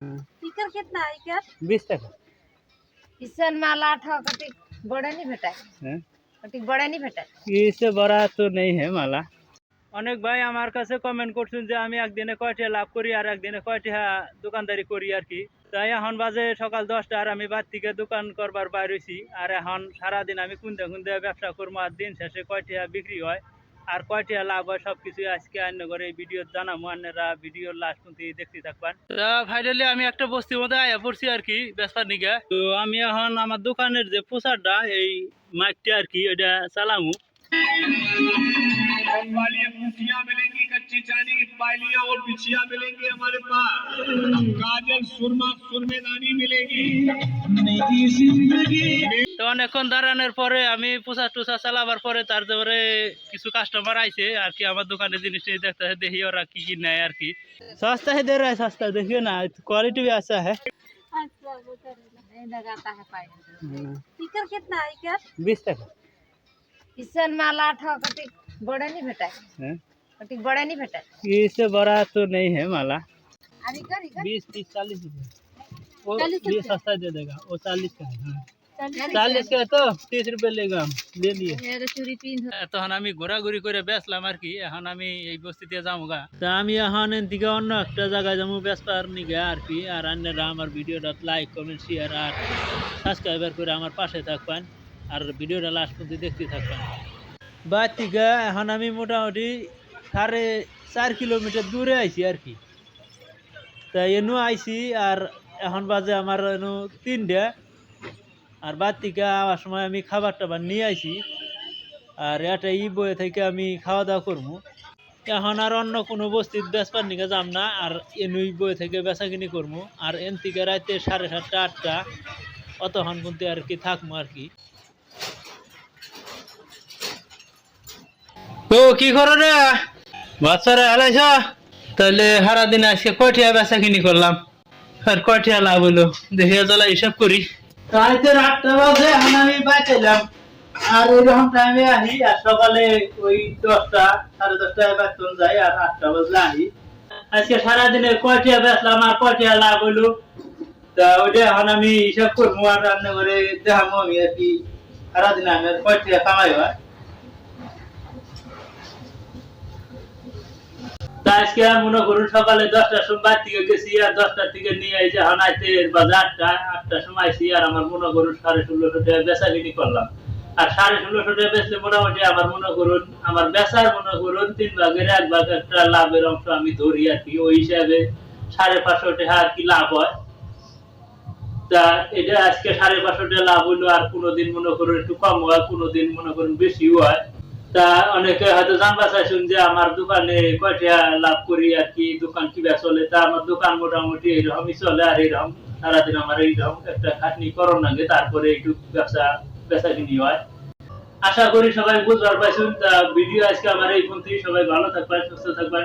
इकर कितना है इकर बीस টাকা किसन माला था कटिक बड़े नहीं भेटा হ্যাঁ कटिक बड़े नहीं भेटा इससे बड़ा तो नहीं है माला অনেক ভাই আমার কাছে কমেন্ট করছেন যে আমি একদিনে কয়টা লাভ করি আর একদিনে কয়টা দোকানদারি করি আর কি তাই এখন বাজে সকাল দশটা আর আমি বাদ থেকে দোকান করবার বাইর হইছি আর এখন সারাদিন আমি কুন্দে কুন্দে ব্যবসা করবো আর দিন শেষে কয়টা বিক্রি হয় আর কয়টা লাভ হয় সব কিছু আজকে অন্য করে এই ভিডিও জানাবো আপনারা ভিডিওর লাস্ট পর্যন্ত দেখতে থাকবেন ফাইনালি আমি একটা বস্তির মধ্যে আয়া পড়ছি আর কি ব্যবসার নিকে তো আমি এখন আমার দোকানের যে প্রচারটা এই মাইকটা আর কি ওইটা চালামু कम वाली अंगूठियां मिलेंगी कच्ची चांदी की पायलियां और बिछिया मिलेंगी हमारे पास काजल सुरमा सुरमेदानी मिलेगी नई जिंदगी তো অনেকক্ষণ দাঁড়ানোর পরে আমি পোষা টুসা চালাবার পরে তারপরে কিছু কাস্টমার আইছে আর কি আমার দোকানে জিনিস টিনিস দেখতে হয়, দেখি ওরা কি কি নেয় আর কি সস্তা है दे रहा है सस्ता देखिए ना क्वालिटी भी अच्छा है अच्छा वो तो नहीं लगाता है पाए इकर कितना है इकर बीस टका किसन माला था कटिक बड़े नहीं भेटा हैं? कटिक बड़े नहीं भेटा इससे बड़ा तो नहीं है माला और इकर इकर बीस तीस चालीस रुपये वो चालीस ये रुपये? सस्ता दे देगा वो चालीस का है চালিশ তো তিরিশ রুপিয়া লেগাম দিয়ে তখন আমি ঘোরাঘুরি করে বেসলাম আর কি এখন আমি এই বস্তিতে যাব গা তা আমি এখন দিকে অন্য একটা জায়গায় যাব বেসবার নিগে আর কি আর অন্যরা আমার ভিডিওটা লাইক কমেন্ট শেয়ার আর সাবস্ক্রাইবার করে আমার পাশে থাকবেন আর ভিডিওটা লাস্ট পর্যন্ত দেখতে থাকবেন বাদ বাতিকা এখন আমি মোটামুটি সাড়ে চার কিলোমিটার দূরে আইছি আর কি তা এনু আইছি আর এখন বাজে আমার এনু তিনটা আর বাদ থেকে আওয়ার সময় আমি খাবার টাবার নিয়ে আইছি আর এটা ই বয়ে থেকে আমি খাওয়া দাওয়া করব। এখন আর অন্য কোনো বস্তির বেচবার নিকে যাম না, আর এনুই বয়ে থেকে বেচা কিনি করব। আর এন থেকে রাতে সাড়ে সাতটা, আটটা অতক্ষণ কিন্তু আর কি থাকব আর কি। তো কি করো রে? বাচ্চারা হালাইছ তাহলে সারাদিন আজকে কয়টিয়া বেচা কিনি করলাম? আর কয়টিয়া লাভ হলো দেখে চলা হিসাব করি। রাতে বাজে আমি বাঁচাইলাম আর এরকম টাইমে আর সকালে ওই দশটা, সাড়ে দশটায় বেতন যাই, আর আটটা বাজলে আহি। আজকে সারাদিনে কয়টিয়া বেচলাম আর কয়টিয়া লাভ হইল তা ওইটা এখন আমি হিসাব করব, আর রান্না করে দেখাবো আমি আর কি। সারাদিন আমি আর কয়টিয়া কামাই হয়? আজকে মনে করুন সকালে দশটার সময় থেকে গেছি, আর দশটার থেকে নিয়ে আইছে হানাইতে বাজে আটটা আটটার সময় আর আমার মনে করুন সাড়ে ষোলোশো টাকা বেচা কিনি করলাম। আর সাড়ে ষোলোশো টাকা বেচলে মোটামুটি আমার মনে করুন, আমার বেচার মনে করুন তিন ভাগের এক ভাগ একটা লাভের অংশ আমি ধরি আর কি। ওই হিসাবে সাড়ে পাঁচশো টাকা আর কি লাভ হয়। তা এটা আজকে সাড়ে পাঁচশো টাকা লাভ হইল, আর কোনোদিন মনে করুন একটু কম হয়, কোনোদিন মনে করুন বেশিও হয়। তা অনেকে হয়তো জানবা চাইছেন যে আমার দোকানে কয়টা লাভ করি আর কি, দোকান চলে, তা আমার দোকান মোটামুটি এইরকমই চলে আর এইরকম। সারাদিন আমার এইরকম একটা খাটনি করণ লাগে, তারপরে একটু ব্যবসা বেচা কিনি হয়। আশা করি সবাই বুঝবার পাইছেন, তা ভিডিও আজকে আমার এই পর্যন্তই। সবাই ভালো থাকবেন, সুস্থ থাকবেন।